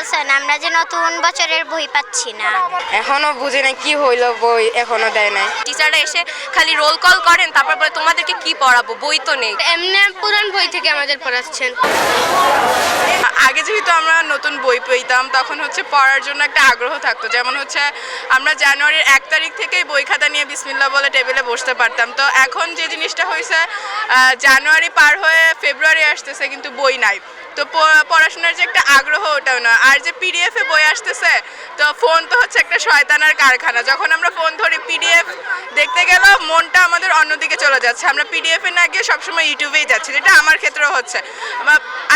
লাগতেছে না আমরা যে নতুন বছরের বই পাচ্ছি না। এখনও বুঝি না কি হইল বই এখনও দেয় নাই। টিচাররা এসে খালি রোল কল করেন তারপর বলে তোমাদেরকে কি পড়াবো? বই তো নেই। এমনি পুরান বই থেকে আমাদের পড়াচ্ছেন। আগে যেহেতু আমরা নতুন বই পেতাম তখন হচ্ছে পড়ার জন্য একটা আগ্রহ থাকতো। যেমন হচ্ছে আমরা জানুয়ারির এক তারিখ থেকেই বই খাতা নিয়ে বিসমিল্লা বলে টেবিলে বসতে পারতাম। তো এখন যে জিনিসটা হয়েছে জানুয়ারি পার হয়ে ফেব্রুয়ারি আসতেছে কিন্তু বই নাই। তো পড়াশোনার যে একটা আগ্রহ, ওটাও না। আর যে পিডিএফে বই আসতেছে, তো ফোন তো হচ্ছে একটা শয়তানার কারখানা। যখন আমরা ফোন ধরি পিডিএফ দেখতে গেল মনটা আমাদের অন্যদিকে চলে যাচ্ছে। আমরা পিডিএফে না গিয়ে সবসময় ইউটিউবেই যাচ্ছি। যেটা আমার ক্ষেত্রেও হচ্ছে।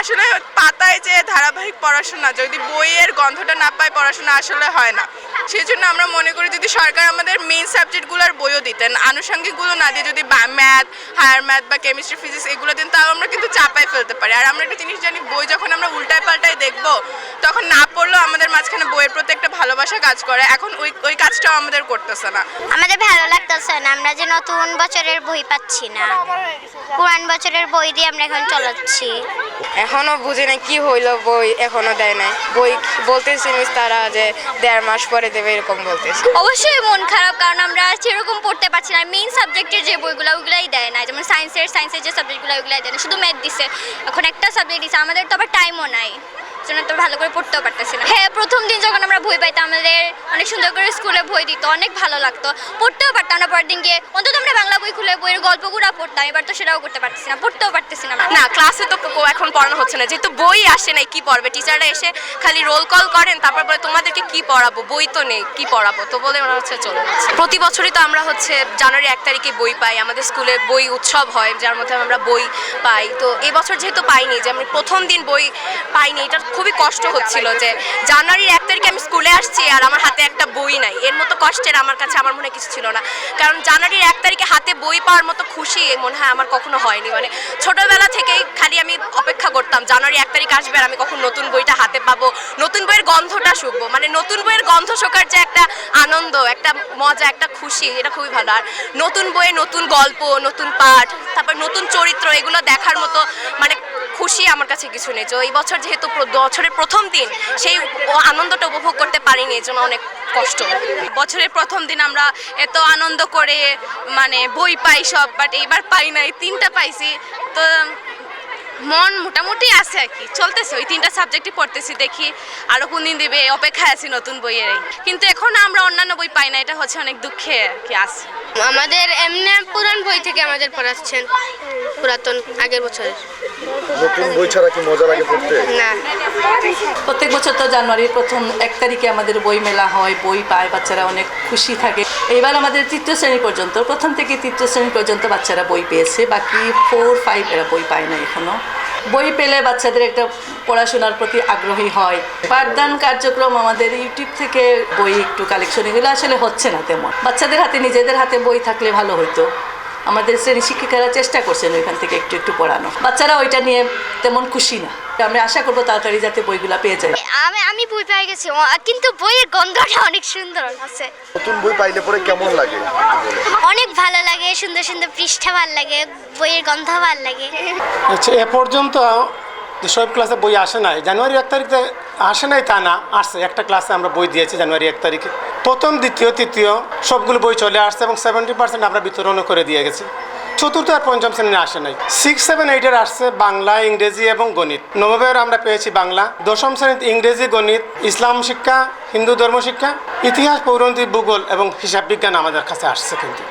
আসলে পাতায় যে ধারাবাহিক পড়াশোনা, যদি বইয়ের গন্ধটা না পায় পড়াশোনা আসলে হয় না। সেই জন্য আমরা মনে করি যদি সরকার আমাদের মেইন সাবজেক্টগুলোর বইও দিতেন, আনুষঙ্গিকগুলো না দিয়ে যদি ম্যাথ হায়ার ম্যাথ বা কেমিস্ট্রি ফিজিক্স এগুলো দিন তাও আমরা কিন্তু চাপায় ফেলতে পারি। আর আমরা একটা জিনিস জানি, বই যখন আমরা উল্টায় পাল্টায় দেখব, তখন না পড়লেও আমাদের মাঝখানে বইয়ের প্রতি একটা ভালোবাসা কাজ করে। এখন ওই ওই কাজটাও আমাদের করতেছে না। আমাদের ভালো লাগতেছে না, আমরা যে নতুন বছরের বই পাচ্ছি না। পুরান বছরের বই দিয়ে আমরা এখন চলাচ্ছি। এখনও বুঝে না কি হইল বই, এখনও দেয় নাই। বই বলতেছি মিস তারা যে দেড় মাস পরে দেবে এরকম বলতেছে। অবশ্যই মন খারাপ, কারণ আমরা সেরকম পড়তে পারছি না। মেইন সাবজেক্টের যে বইগুলো ওইগুলাই দেয় না যেমন সায়েন্সের সায়েন্সের যে সাবজেক্টগুলো ওইগুলাই দেয় না শুধু ম্যাথ দিছে। এখন একটা সাবজেক্ট দিছে, আমাদের তো আবার টাইমও নাই। জন্য ভালো করে পড়তেও পারতেছি না। হ্যাঁ প্রথম দিন যখন আমরা বই পাইতাম, আমাদের অনেক সুন্দর করে স্কুলে বই দিত, অনেক ভালো লাগতো। পড়তেও পারতাম না পরের দিন গিয়ে। অন্তত আমরা বাংলা বই খুলে বইয়ের গল্পগুলো পড়তাম, এবার তো সেটাও করতে পারতেছি না, পড়তেও পারতেছি না। না, ক্লাসে তো এখন পড়ানো হচ্ছে না। যেহেতু বই আসে নাই, কি পড়বে? টিচাররা এসে খালি রোল কল করেন, তারপর বলে, তোমাদেরকে কি পড়াবো? বই তো নেই, কি পড়াবো? তো বলে ওরা হচ্ছে চলে প্রতি বছরই তো আমরা হচ্ছে জানুয়ারি এক তারিখে বই পাই, আমাদের স্কুলে বই উৎসব হয়, যার মধ্যে আমরা বই পাই। তো এবছর যেহেতু পাইনি, যে আমি প্রথম দিন বই পাইনি এটা খুবই কষ্ট হচ্ছিল যে জানুয়ারির এক তারিখে আমি স্কুলে আসছি আর আমার হাতে একটা বই নাই। এর মতো কষ্টের আমার কাছে আমার মনে কিছু ছিল না। কারণ জানুয়ারির এক তারিখে হাতে বই পাওয়ার মতো খুশি মনে হয় আমার কখনো হয়নি। মানে ছোটবেলা থেকেই খালি আমি অপেক্ষা করতাম, জানুয়ারি এক তারিখ আসবে আর আমি কখন নতুন বইটা হাতে পাবো, নতুন বইয়ের গন্ধটা শুকবো। মানে নতুন বইয়ের গন্ধ শোকার যে একটা আনন্দ, একটা মজা, একটা খুশি, এটা খুবই ভালো। আর নতুন বইয়ে নতুন গল্প, নতুন পাঠ, তারপর নতুন চরিত্র, এগুলো দেখার মতো মানে খুশি আমার কাছে কিছু নেই। তো এই বছর যেহেতু বছরের প্রথম দিন, সেই আনন্দটা উপভোগ করতে পারিনি, এই জন্য অনেক কষ্ট। বছরের প্রথম দিন আমরা এত আনন্দ করে মানে বই পাই সব বাট এইবার পাই নাই, তিনটা পাইছি। তো মন মোটামুটি আছে আর কি। চলতেছে ওই তিনটা সাবজেক্টই পড়তেছি দেখি আরও কোন দিন দিবে অপেক্ষায় আছি নতুন বইয়ের কিন্তু এখন আমরা অন্যান্য বই পাই না এটা হচ্ছে অনেক দুঃখে আর কি আছে। আমাদের এমনি পুরান বই থেকে আমাদের পড়াচ্ছেন পুরাতন আগের বছরের। নতুন বই ছাড়া কি মজা লাগে পড়তে? না। প্রত্যেক বছর তো জানুয়ারির প্রথম এক তারিখে আমাদের বই মেলা হয় বই পায় বাচ্চারা অনেক খুশি থাকে। এইবার আমাদের তৃতীয় শ্রেণি পর্যন্ত প্রথম থেকে তৃতীয় শ্রেণি পর্যন্ত বাচ্চারা বই পেয়েছে বাকি ফোর ফাইভ এরা বই পায় না এখনও। বই পেলে বাচ্চাদের একটা পড়াশোনার প্রতি আগ্রহী হয়। পাঠদান কার্যক্রম আমাদের ইউটিউব থেকে বই একটু কালেকশন এগুলো আসলে হচ্ছে না তেমন। বাচ্চাদের হাতে নিজেদের হাতে বই থাকলে ভালো হতো আমাদের শ্রেণি শিক্ষিকারা চেষ্টা করছেন ওইখান থেকে একটু একটু পড়ানো বাচ্চারা ওইটা নিয়ে তেমন খুশি না। আমরা আশা করব তাড়াতাড়ি যাতে বইগুলা পেয়ে যায়। আমি আমি বই পেয়ে গেছি। কিন্তু বইয়ের গন্ধটা অনেক সুন্দর আছে। নতুন বই পাইলে পরে কেমন লাগে একটু বলো। অনেক ভালো লাগে সুন্দর সুন্দর পৃষ্ঠা ভালো লাগে, বইয়ের গন্ধ ভালো লাগে। আচ্ছা এ পর্যন্ত সব ক্লাসে বই আসে নাই। জানুয়ারি এক তারিখে আসে নাই তা না, আসছে। একটা ক্লাসে আমরা বই দিয়েছি জানুয়ারি এক তারিখে। প্রথম, দ্বিতীয়, তৃতীয়, সবগুলো বই চলে আসছে এবং সেভেন্টি পার্সেন্ট আমরা বিতরণও করে দিয়ে গেছি। চতুর্থ আর পঞ্চম শ্রেণি আসে নাই। সিক্স সেভেন এইটের আসছে বাংলা, ইংরেজি এবং গণিত। নবমের আমরা পেয়েছি বাংলা। দশম শ্রেণীতে ইংরেজি, গণিত, ইসলাম শিক্ষা, হিন্দু ধর্ম শিক্ষা, ইতিহাস পৌরনীতি ভূগোল এবং হিসাব বিজ্ঞান আমাদের কাছে আসছে কিন্তু।